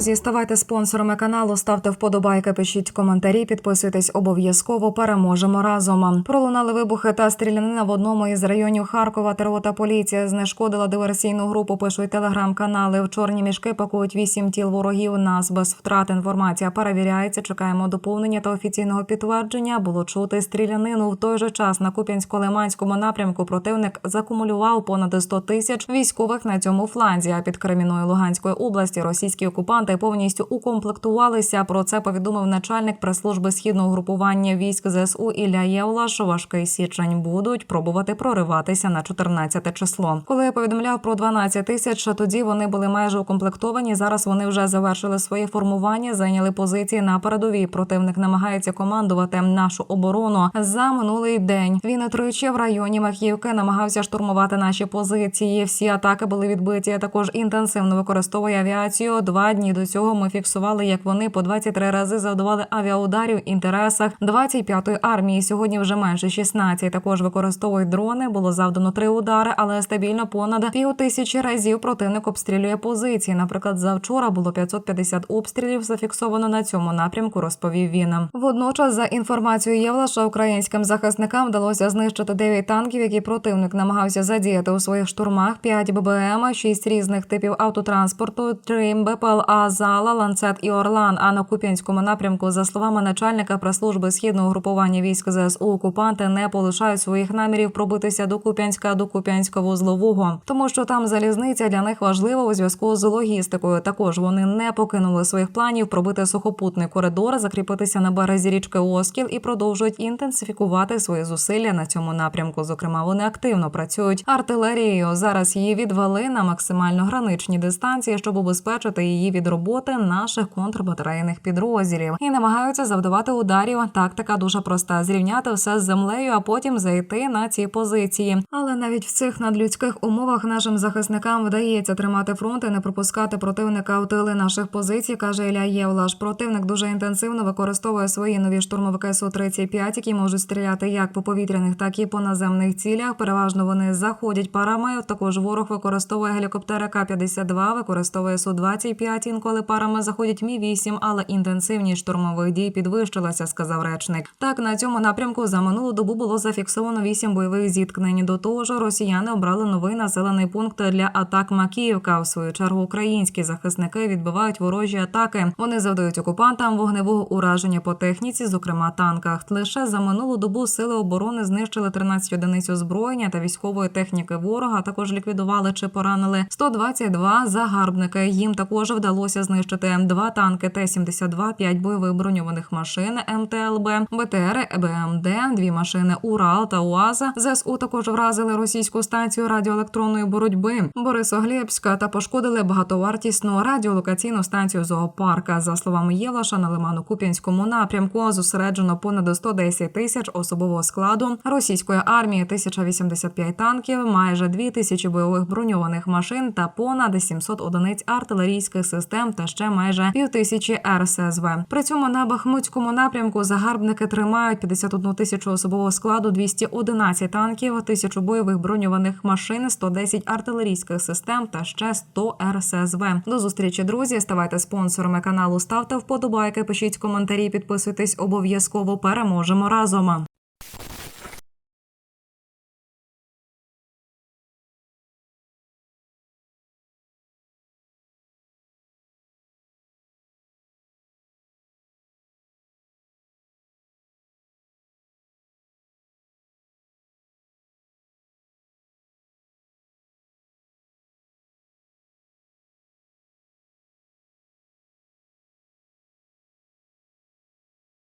Друзі, ставайте спонсорами каналу, ставте вподобайки, пишіть коментарі, підписуйтесь обов'язково. Переможемо разом. Пролунали вибухи та стрілянина в одному із районів Харкова. ТРО та поліція знешкодила диверсійну групу. Пишуть телеграм-канали. В чорні мішки пакують вісім тіл ворогів. Нас без втрат інформація перевіряється. Чекаємо доповнення та офіційного підтвердження. Було чути стрілянину. В той же час на Куп'янсько-Лиманському напрямку противник закумулював понад 100 тисяч військових на цьому фланзі. А під Креміною Луганської області російські окупанти повністю укомплектувалися. Про це повідомив начальник прес-служби східного групування військ ЗСУ Ілля Євлаш. Важкий січень будуть пробувати прориватися на 14 число. Коли я повідомляв про 12 тисяч, тоді вони були майже укомплектовані. Зараз вони вже завершили своє формування, зайняли позиції на передовій. Противник намагається командувати нашу оборону за минулий день. Він тричі в районі Махівки намагався штурмувати наші позиції. Всі атаки були відбиті. Також інтенсивно використовує авіацію. Два дні до цього ми фіксували, як вони по 23 рази завдавали авіаударів в інтересах 25-ї армії. Сьогодні вже менше 16. Також використовують дрони. Було завдано три удари, але стабільно понад пів тисячі разів противник обстрілює позиції. Наприклад, завчора було 550 обстрілів зафіксовано на цьому напрямку. Розповів він. Водночас, за інформацією Євлаша, українським захисникам вдалося знищити 9 танків, які противник намагався задіяти у своїх штурмах. 5 ББМ, 6 різних типів автотранспорту, 3 БПЛА, Зала, Ланцет і Орлан. А на Куп'янському напрямку, за словами начальника прес-служби східного групування військ ЗСУ, окупанти не полишають своїх намірів пробитися до Куп'янська до Куп'янсько-вузлового, тому що там залізниця для них важлива у зв'язку з логістикою. Також вони не покинули своїх планів пробити сухопутний коридор, закріпитися на березі річки Оскіл і продовжують інтенсифікувати свої зусилля на цьому напрямку. Зокрема, вони активно працюють артилерією. Зараз її відвели на максимально граничні дистанції, щоб убезпечити її від наших контрбатарейних підрозділів і намагаються завдавати ударів. Тактика дуже проста: зрівняти все з землею, а потім зайти на ці позиції. Але навіть в цих надлюдських умовах нашим захисникам вдається тримати фронт і не пропускати противника в тили наших позицій, каже Ілля Євлаш. Противник дуже інтенсивно використовує свої нові штурмовики су 35 які можуть стріляти як по повітряних, так і по наземних цілях. Переважно вони заходять парами. Також ворог використовує гелікоптери К-52, використовує су 25 Інколи парами заходять мі 8 але інтенсивність штурмових дій підвищилася, сказав речник. Так на цьому напрямку за минулу добу було зафіксовано 8 бойових зіткнень. До того ж, росіяни обрали новий населений пункт для атак Макіївка. В свою чергу українські захисники відбивають ворожі атаки. Вони завдають окупантам вогневого ураження по техніці, зокрема танках. Лише за минулу добу сили оборони знищили 13 одиниць озброєння та військової техніки ворога. Також ліквідували чи поранили 122 загарбники. Їм також вдалося знищити два танки Т-72, 5 бойових броньованих машин МТЛБ, БТР, БМД, дві машини Урал та УАЗ. ЗСУ також вразили російську станцію радіоелектронної боротьби Борисоглєбська та пошкодили багатовартісну радіолокаційну станцію зоопарка. За словами Єлаша, на Лиману-Куп'янському напрямку зосереджено понад 110 тисяч особового складу російської армії, 1085 танків, майже 2 тисячі бойових броньованих машин та понад 700 одиниць артилерійських систем та ще майже півтисячі РСЗВ. При цьому на Бахмутському напрямку загарбники тримають 51 тисячу особового складу, 211 танків, 1000 бойових броньованих машин, 110 артилерійських систем та ще 100 РСЗВ. До зустрічі, друзі. Ставайте спонсорами каналу, ставте вподобайки, пишіть коментарі, підписуйтесь обов'язково. Переможемо разом.